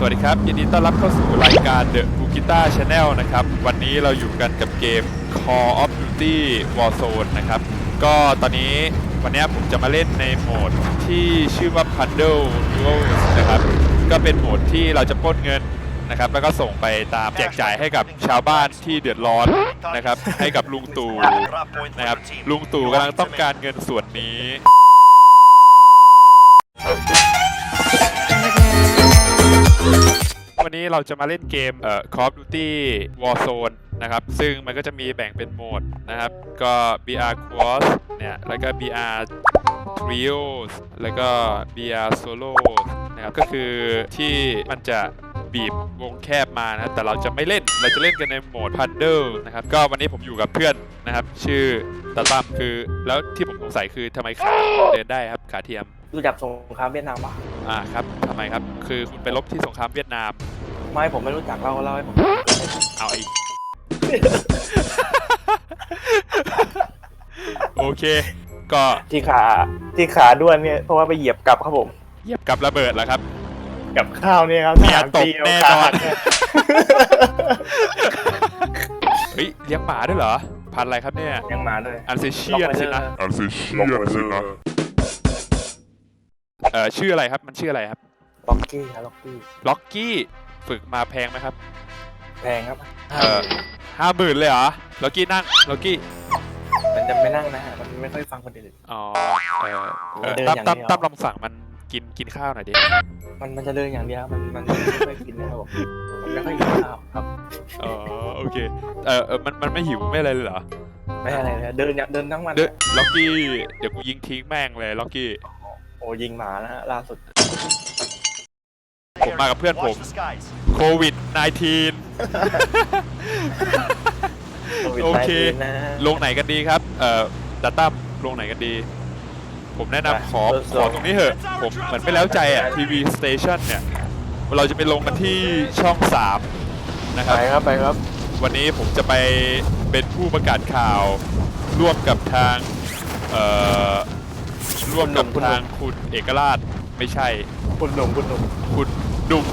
สวัสดีครับ ยินดีต้อนรับเข้าสู่รายการ The b u k i t a Channel นะครับ วันนี้เราอยู่กันกับเกม Call of Duty Warzone นะครับ ก็ตอนนี้วันนี้ผมจะมาเล่นในโหมดที่ชื่อว่า Bundle Duels นะครับ ก็เป็นโหมดที่เราจะปล้นเงินนะครับ แล้วก็ส่งไปตามแจกจ่ายให้กับชาวบ้านที่เดือดร้อนนะครับ ให้กับลุงตู่นะครับ ลุงตู่กำลังต้องการเงินส่วนนี้ วันนี้เราจะมาเล่นเกมเอ่อ Call of Duty Warzone นะครับ ซึ่งมันก็จะมีแบ่งเป็นโหมดนะครับ ก็ BR Quad เนี่ย แล้วก็ BR Trios แล้วก็ BR Solo นะครับ ก็คือที่มันจะบีบวงแคบมานะแต่เราจะไม่เล่น เราจะเล่นกันในโหมด Bundle นะครับ ก็วันนี้ผมอยู่กับเพื่อนนะครับ ชื่อตาตั้มคือ แล้วที่ผมสงสัยคือทำไมขาเดินได้ครับ ขาเทียมรู้จักสงครามเวียดนามปะอ่าครับทำไมครับ คือคุณไปรบที่สงครามเวียดนาม ไม่ผมไม่รู้จักเล่าเล่าให้ผมเอาอีกโอเค ก็ที่ขาที่ขาด้วนเนี่ยเพราะว่าไปเหยียบกลับครับผม เหยียบกับระเบิดแล้วครับ กับข้าวเนี่ยครับเนี่ยสามตกปีแน่ขานอนหักเยเฮ้ยเลี้ยงหมาด้วยเหรอ พันธุ์อะไรครับเนี่ยยังมาด้วยอันเซเชียนสินะอันเซเชียนสินะเอ่อชื่ออะไรครับมันชื่ออะไรครับล็อกกี้ครับล็อกกี้ล็อกกี้ ฝึกมาแพงไหมครับ แพงครับเออห้าหมื่นเลยเหรอล็อกกี้นั่งล็อกกี้มันจะไม่นั่งนะฮะมันไม่ค่อยฟังคนอื่น อ๋อเออเออเดินตั้มอย่างตั้มเดียว ตั้มลองสั่งมันกินกินข้าวหน่อยดิมันมันจะเดินอย่างเดียวมันมันไม่ค่อยกินนะครับผมมันไม่ค่อยกินข้าวครับอ๋อโอเคเออเออมันมันไม่หิวไม่อะไรเลยเหรอไม่อะไรเลยเดินอย่างเดินทั้งวันเดล็อกกี้เดี๋ยวกูยิงทิ้งแม่งเลยล็อกกี้ โอ้ยิงหมานะฮะล่าสุด ผมมากับเพื่อนผมโควิด -19 COVID-19 โอเคนะฮะลงไหนกันดีครับเอ่อดัตตัมลงไหนกันดี ผมแนะไปนำขอเบอร์ขสอองตรงนี้เถอะ ผมเหมือนไม่แล้วใจอะทีวีสเตชันเนี่ย เราจะไปลงกันที่ช่อง 3 นะครับ ไปครับ ไปครับ วันนี้ผมจะไปเป็นผู้ประกาศข่าว ร่วมกับทาง เอ่อ ร่วมกับคุณหนุ่มทางคุณเอกราชไม่ใช่ คุณหนุ่มคุณหนุ่มคุณดุม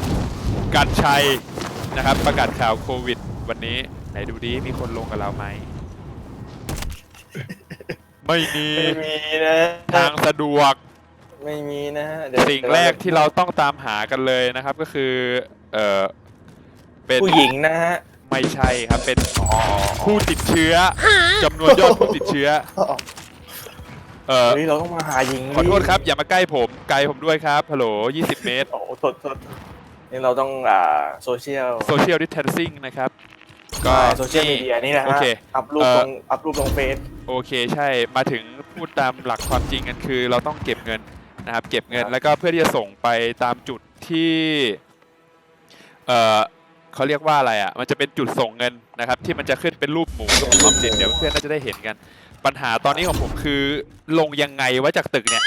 กันชัยนะครับ ประกาศข่าวโควิด วันนี้ไหนดูดิมีคนลงกับเราไหม ไม่มีไม่มีนะ ทางสะดวก ไม่มีนะฮะเดี๋ยวสิ่งแรกที่เราต้องตามหากันเลยนะครับก็คือ เออเป็นผู้หญิงนะฮะไม่ใช่ครับเป็นผู้ติดเชื้อจำนวนยอดผู้ติดเชื้อ เออเฮ้ยเราต้องมาหาหญิงขอโทษครับ อย่ามาใกล้ผม ไกลผมด้วยครับฮัลโหล 20 เมตร โอ้โหสดสดนี่เราต้องอ่าโซเชียลโซเชียลดิ t เทนซิ่งนะครับ ก็ โซเชียลมีเดียนี่แหละโอฮะเคอัพรูปเอ่อ ลงอัพรูปลงเฟซโอเคใช่มาถึงพูดตามหลักความจริงกันคือ เราต้องเก็บเงินนะครับ เก็บเงินครับแล้วก็เพื่อที่จะส่งไปตามจุดที่เออ เขาเรียกว่าอะไรอะ มันจะเป็นจุดส่งเงินนะครับ ที่มันจะขึ้นเป็นรูปหมูกับรูปสินเดี๋ยวเพื่อนน่าจะได้เห็นกัน ปัญหาตอนนี้ของผมคือลงยังไงวะจากตึกเนี่ย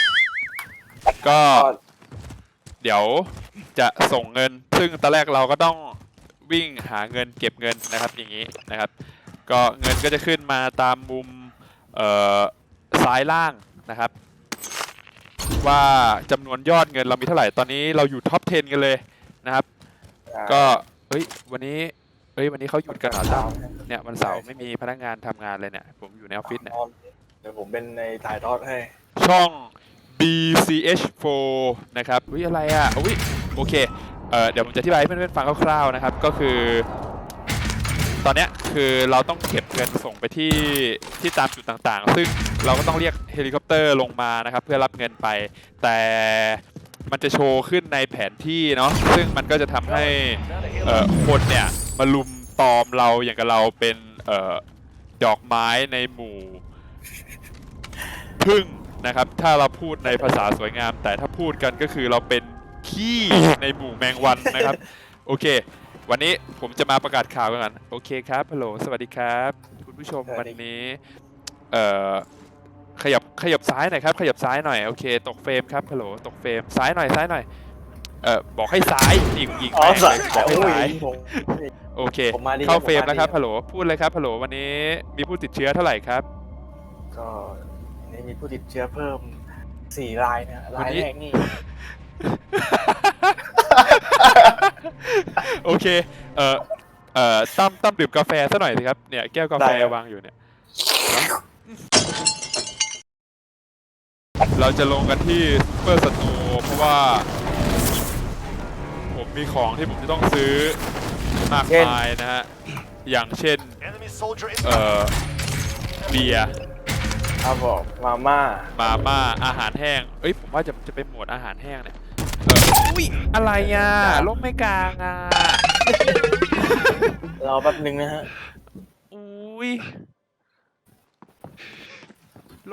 ก็ เดี๋ยวจะส่งเงิน ซึ่งตอนแรกเราก็ต้องวิ่งหาเงินเก็บเงินนะครับอย่างนี้นะครับ ก็เงินก็จะขึ้นมาตามมุมเอ่อซ้ายล่างนะครับ ว่าจำนวนยอดเงินเรามีเท่าไหร่ตอนนี้เราอยู่ท็อป 10 กันเลยนะครับ ก็ เฮ้ย วันนี้เฮ้ย วันนี้เขาหยุดกันเหรอตั้มเนี่ยวันเสาร์ไม่มีพนักงานทำงานเลยเนี่ย ผมอยู่ในออฟฟิศเนี่ย เดี๋ยวผมเป็นในถ่ายทอดให้ ช่อง BCH4 นะครับอุ้ยอะไรอะอุ้ยโอเค เอ่อ เดี๋ยวผมจะอธิบายให้เพื่อนๆฟังคร่าวๆนะครับ ก็คือ ตอนเนี้ยคือเราต้องเก็บเงินส่งไปที่ที่ตามจุดต่างๆ ซึ่งเราก็ต้องเรียกเฮลิคอปเตอร์ลงมานะครับ เพื่อรับเงินไป แต่ มันจะโชว์ขึ้นในแผนที่เนาะซึ่งมันก็จะทำให้เอ่อคนเนี่ยมาลุมตอมเราอย่างกับเราเป็นเอ่อดอกไม้ในหมู่พึ่งนะครับ ถ้าเราพูดในภาษาสวยงาม แต่ถ้าพูดกันก็คือเราเป็นขี้ในหมู่แมงวันนะครับ โอเค วันนี้ผมจะมาประกาศข่าวกันก่อนโอเคครับฮัลโหลสวัสดีครับ คุณผู้ชมสวัวัสนดีนี้ เอ่อ ขยับขยับซ้ายหน่อยครับ ขยับซ้ายหน่อยโอเค ตกเฟรมครับฮัลโหลตกเฟรมซ้ายหน่อยซ้ายหน่อยเอ่อบอกให้ซ้ายยิงยิงอ๋อแม่งสาเลยยบอกให้ซ้าย ผมโอเค ผมมาดีเข้าเฟรมผมมาแล้วครับดีฮัลโหลพูดเลยครับฮัลโหลวันนี้มีผู้ติดเชื้อเท่าไหร่ครับ ก็นี่มีผู้ติดเชื้อเพิ่มสี่รายนะรายแรกนี่โอเค เออเออตั้มตั้มดื่มกาแฟซะหน่อยสิครับ เนี่ยแก้วกาแฟได้ครับวางอยู่เนี่ย เราจะลงกันที่ซูเปอร์สโตร์เพราะว่า ผมมีของที่ผมจะต้องซื้อมากมายนะฮะ อย่างเช่น Enemy soldier in เอ่อเบียร์ครับผมมาม่ามาม่าอาหารแห้ง เอ้ยผมว่าจะจะเป็นหมวดอาหารแห้งเนี่ยเอออุ้ยอะไรอะลมไม่กลางอะ รอแป๊บนึงนะฮะ อุ้ย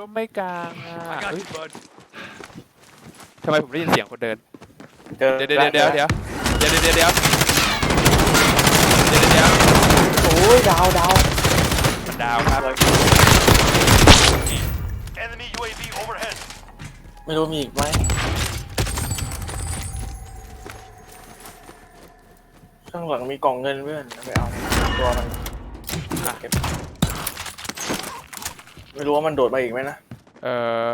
ลมไม่กลางอะ I got เอ้ย you, bud. ทำไมผมได้ยินเสียงคนเดินเจอเดี๋ยวเดี๋ยวเดี๋ยวเดี๋ยวเดี๋ยวเดี๋ยวเดี๋ยวเดี๋ยวเดี๋ยวเดี๋ยวเดี๋ยวโอ้ยดาวดาวมันดาวครับ Enemy UAV overhead. ไม่รู้มีอีกไหมข้างหลังมีกล่องเงินเพื่อนเอาไปเอาตัวมันอะเก็บ ไม่รู้ว่ามันโดดมาอีกไหมนะ เออ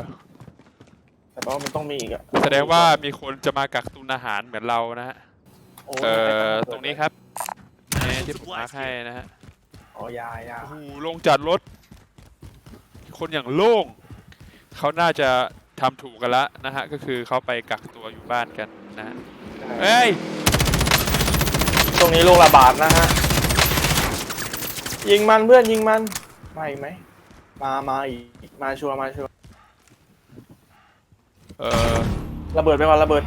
แต่ว่ามันต้องมีอีกอะแสดงว่ามีคนจะมากักตุนอาหารเหมือนเรานะฮะโอ้เอยไม่อต้ตรงนี้ครับนี่ที่ผมมาร์คให้นะฮะอ๋อยายาโอ้โหลงจัดรถ คนอย่างโล่ง เขาน่าจะทำถูกกันละนะฮะ ก็คือเขาไปกักตัวอยู่บ้านกันนะฮะเอ้ย ตรงนี้โรคระบาดนะฮะ ยิงมันเพื่อนยิงมันมาอีกไหม มามาอีกมาชัวร์มาชัวร์เออระเบิดไปก่อนระเบิด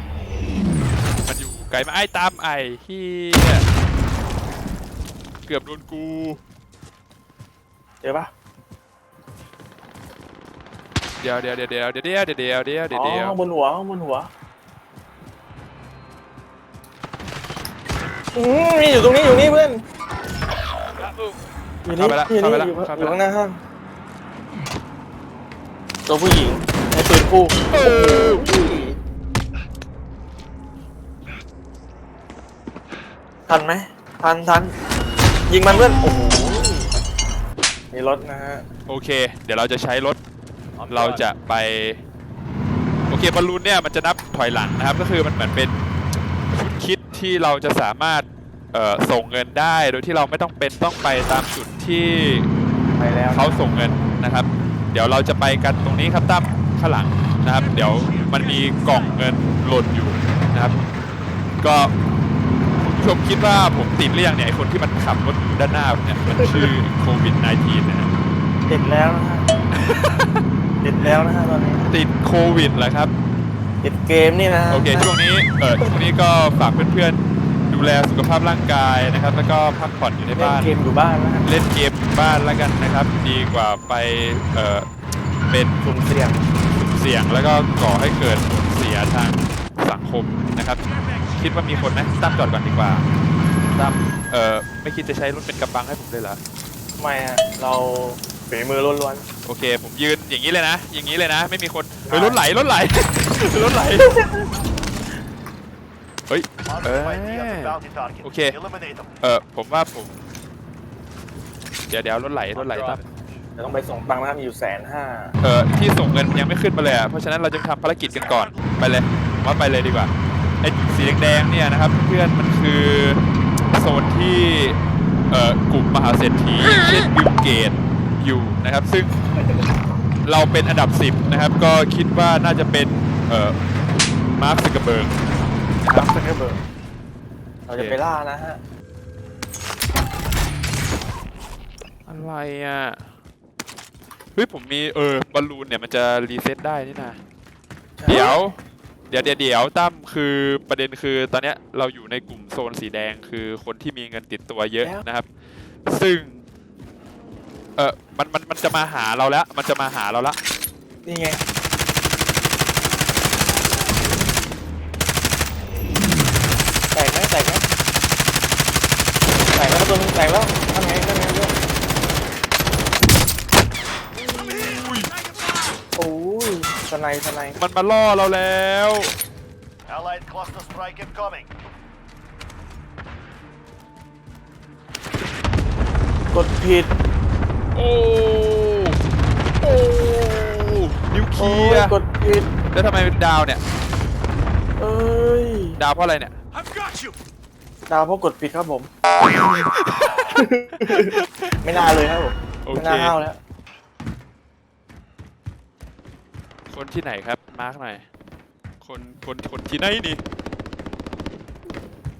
มันอยู่ไกลมาไอ้ตามไอ้ที่เกือบโดนกูเจอปะเดี๋ยวเดี๋ยวเดี๋ยวเดี๋ยวเดี๋ยวเดี๋ยวเดี๋ยวเดี๋ยวเดี๋ยวอ๋อเดี๋ยวข้างบนหัวข้างบนหัวอืมนี่อยู่ตรงนี้อยู่นี่เพื่อน อยู่นี่เข้าไปละอยู่เข้านี่ไปละอยู่เข้าไปอยู่ละข้างหน้าห้าง ตัวผู้หญิงใช้ปืนคู่เออทันไหมทันทันยิงมันเพื่อนโอ้โหมีรถนะฮะโอเค เดี๋ยวเราจะใช้รถ I'm เรา done. จะไป โอเคบอลลูนเนี่ยมันจะนับถอยหลังนะครับ ก็คือมันเหมือนเป็นชุดคิดที่เราจะสามารถเอ่อส่งเงินได้โดยที่เราไม่ต้องเป็นต้องไปตามจุดที่ไปแล้ว เขาส่งเงินนะครับ เดี๋ยวเราจะไปกันตรงนี้ครับตั้มข้างหลังนะครับ เดี๋ยวมันมีกล่องเงินหล่นอยู่นะครับ ก็คุณผู้ชมคิดว่าผมติดหรือยังเนี่ยไอคนที่มันขับรถอยู่ด้านหน้าผมเนี่ยมันชื่อโควิด -19 นะฮะติดแล้วนะฮะ ติดแล้วนะฮะตอนนี้ ติดโควิดเหรอครับ ติดเกมนี่นะฮะโอเคช่วงนี้เออช่วงนี้ก็ฝากเพื่อนๆ ดูแลสุขภาพร่างกายนะครับ แล้วก็พักผ่อนอยู่ในเล่นบ้าน เกมอยู่บ้านนะฮะเล่นเกมอยู่บ้านแล้วกันนะครับ ดีกว่าไปเออเป็นสุ่มเสี่ยงเสี่ยงแล้วก็ก่อให้เกิดผลเสียทางสังคมนะครับ คิดว่ามีคนไหมตั้มจอดก่อนดีกว่าตั้มเออไม่คิดจะใช้รถเป็นกำบังให้ผมเลยเหรอ ไม่ฮะเราฝีมือล้วน โอเค ผมยืนอย่างนี้เลยนะ อย่างนี้เลยนะ ไม่มีคนเฮ้ยรถไหลรถไหล รถไหล เฮ้ย Positive Eh. ID on the bounty target. Okay. Eliminate them. เออผมว่าผม เดี๋ยวเดี๋ยวรถไหลรถไหลตั้มๆแต่ต้องไปส่งตังค์นะครับมีอยู่แสนห้าเออที่ส่งเงินยังไม่ขึ้นมาเลยอะเพราะฉะนั้นเราจะทำภารกิจกันก่อนไปเลยผมว่าไปเลยดีกว่าไอ้สีแดงๆเนี่ยนะครับ เพื่อนมันคือโซนที่เอ่อกลุ่มมหาเศรษฐีเช่นบิลเกตอยู่นะครับ ซึ่งเราเป็นอันดับ 10 นะครับ ก็คิดว่าน่าจะเป็นเอ่อมาร์คซิกเกอร์เบิร์กนะ ครับซักเกอร์เบิร์กเราจะไปล่านะฮะ อะไรอะ เฮ้ยผมมีเออบอลลูนเนี่ยมันจะรีเซ็ตได้นี่นะ เดี๋ยว เดี๋ยวเดี๋ยวเดี๋ยวตั้มคือประเด็นคือตอนเนี้ยเราอยู่ในกลุ่มโซนสีแดงคือคนที่มีเงินติดตัวเยอะนะครับ ซึ่ง เออมันมันมันจะมาหาเราแล้ว มันจะมาหาเราละนี่ไง แตกไหมแตกไหมแตกแล้วตัวนึงแตกแล้วทำไงทำไงเรื่องโอ้ยสไนด์สไนด์มันมาล่อเราแล้ว Allied cluster strike incoming. กดผิดโอ้โอ้นิวเคโอ้ลียยร์กดผิดแล้วทำไมเป็นดาวเนี่ย เอ้ย ดาวเพราะอะไรเนี่ย I've got you. ดาวเพราะกดผิดครับผม ไม่น่าเลยครับผมโอไม่เค น่าห้าวแล้วคนที่ไหนครับ มาร์กหน่อย คนคนคนที่ไหนนี่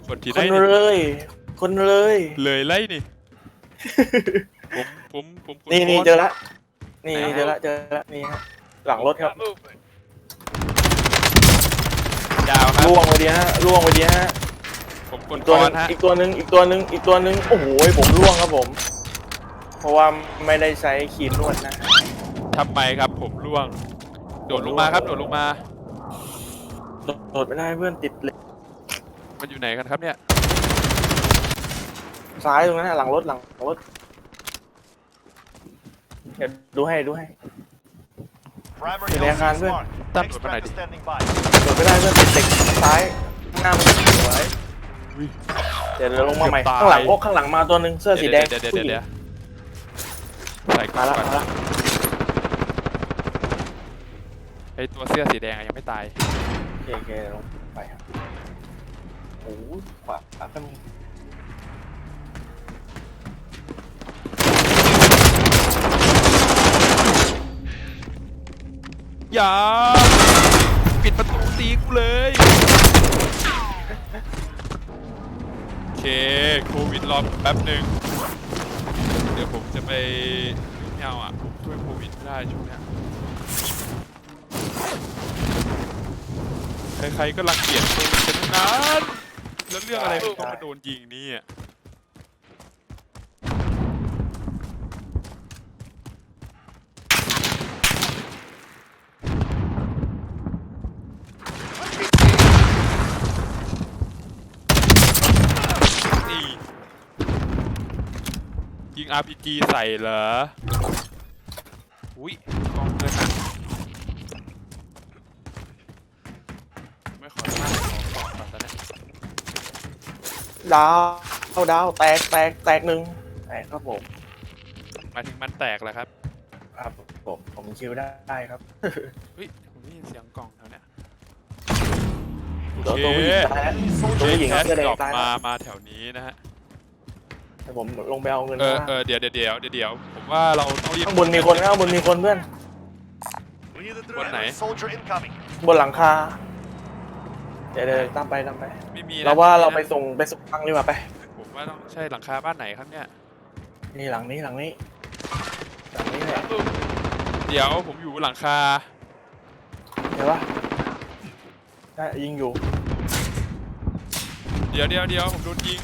คนที่ไหคนนนี่เลย คนเลย เลยไล่นี่ ผมผมผมผมนี่นี่โพสต์เจอละนี่ไหนฮะเจอละเจอละนี่ฮะหลังรถครับ ดาวครับล่วงไปดีฮะล่วงไปดีฮะ ผมกดอีกกตัวหอนึนงฮะอีกตัวหนึ่งอีกตัวหนึ่งอีกตัวหนึ่งโอ้โหผมล่วงครับผม เพราะว่าไม่ได้ใช้ครีมนวดนะ ทำไมครับ ผมร่วง โดดลงมาครับ โดดลงมาโดดโดดไม่ได้เพื่อนติดเหล็กมันอยู่ไหนกันครับเนี่ย ซ้ายตรงนั้นนะหลังรถหลังรถเดี๋ยวดูให้ดูให้ Primary Thì đen LZ gan is luôn. marked. Tắt Extract vào này đi. standing by. โดดไม่ได้เพื่อนติดเหล็กซ้ายข้างหน้ามันสวย เดี๋ยวเดี๋ยวลงมาใหม่เกือบตายข้างหลังโอ้ข้างหลังมาตัวหนึ่งเสื้อสีแดงเดี๋ยวเดี๋ยวเดี๋ยวเดี๋ยวใส่ก่อมานละก่อนมาละไอตัวเสื้อสีแดงอะยังไม่ตายโอเคโอเคลงไปครับโอ้โหขวาขวาก็มีอย่าปิดประตูตีกูเลยโอเค โควิดรอแป๊บหนึ่งเดี๋ยวผมจะไปไม่เอาอะผมช่วยโควิดไม่ได้ช่วงเนี้ยใครๆก็รังเกียจโควิดกันทั้งนั้นแล้วเรื่องอะไรมต้องมาโดนยิงนี่อะนี่ยิ ง RPG ใส่เหรอ อุ้ยกองเงินอะไม่ขอท่าขอขอก่อนตอนนี้ดาวเข้าดาวแตกแตกแตกหนึ่งแตกครับผมหมายถึงมันแตกแล้วครับครับผมผมคิวได้ครับเฮ้ยผมได้ยินเสียงกล่องแถวเนี้ยตัวตัวผู้หญิงตายแล้วโอตัวเคผู้หญิงแคสเสื้อแดดงรอปตายมา แล้วมาแถวนี้นะฮะเดี๋ยวผมลงไปเอาเงินเออข้างเอล่างอเดี๋ยวเดี๋ยวเดี๋ยวเดี๋ยวเดี๋ยวผมว่าเราต้องรีบข้างบนมีคนข้างบนมีคนเพื่อน Bên này. Enemy soldier incoming. บนหลังคา เดี๋ยวเดี๋ยวตามไปตามไป ไม่มีนะเราว่าเราไปม่มีนะส่งไปส่งตังค์ดีกว่าไป ผมว่าต้องใช่หลังคาบ้านไหนครับเนี่ยนี่หลังนี้หลังนี้หลังนี้แหละเดี๋ยวผมอยู่หลังคาเดี๋ยววะได้ยิงอยู่ เดี๋ยวเดี๋ยวเดี๋ยวผมโดนยิง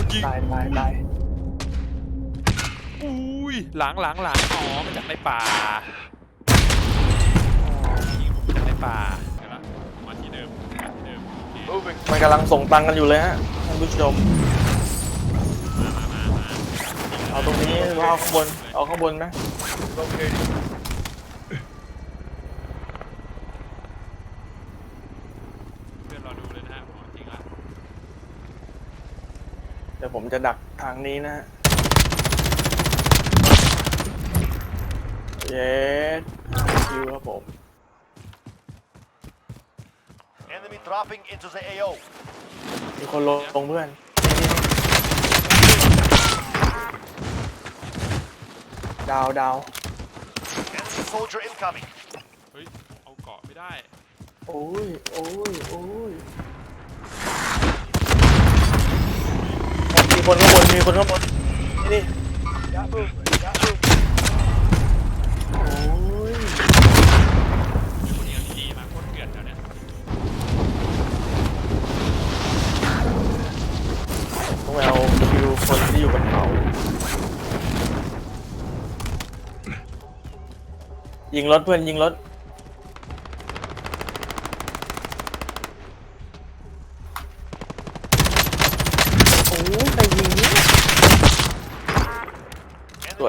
ตายตายตายตายอุ้ยหลังหลังหลังอ๋อมาจากในป่าอ๋อยิงผมมาจากในป่าเห็นปะมาที่เดิมมาที่เดิมโอเคมันกำลังส่งตังค์กันอยู่เลยฮะท่านผู้ชม มามามามาเอาตรงนี้หรือว่าเอาข้างบน เอาข้างบนไหมเพื่อนรอดูเลยนะฮะผมเอาจริงละ เดี๋ยวผมจะดักทางนี้นะฮะเย้คิวครับผม Enemy dropping into the AO. มีคนลงลงเพื่อน ดาวดาว Enemy soldier incoming. เฮ้ย เอาเกาะไม่ได้ โอ้ย โอ้ย โอ้ย มีคนข้างบนมีคนข้างบนนี่นี่โอ้ยมีคนยิงทีมาโคตรเกลียดแถวเนี้ยต้องเอาคิวคนที่อยู่บนเขายิงรถเพื่อนยิงรถ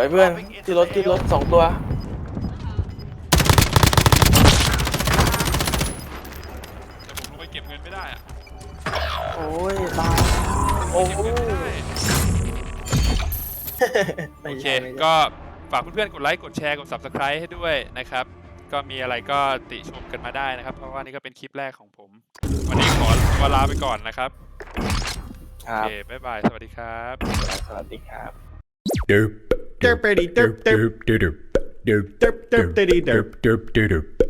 วยเพื่อนที่รถที่รถสองตัวแต่ผมลงไปเก็บเงินไม่ได้อะโอ้ยตายโอ้เก็โอเค ก็ฝากเพื่อนๆ กดไลค์ กดแชร์ กด subscribe ให้ด้วยนะครับ ก็มีอะไรก็ติชมกันมาได้นะครับ เพราะว่านี่ก็เป็นคลิปแรกของผม วันนี้ขอวลาไปก่อนนะครับโอเค บ๊ายบาย สวัสดีครับ สวัสดีครับ Derp. derpity derp derp derp derp derp derp derp derp derp derp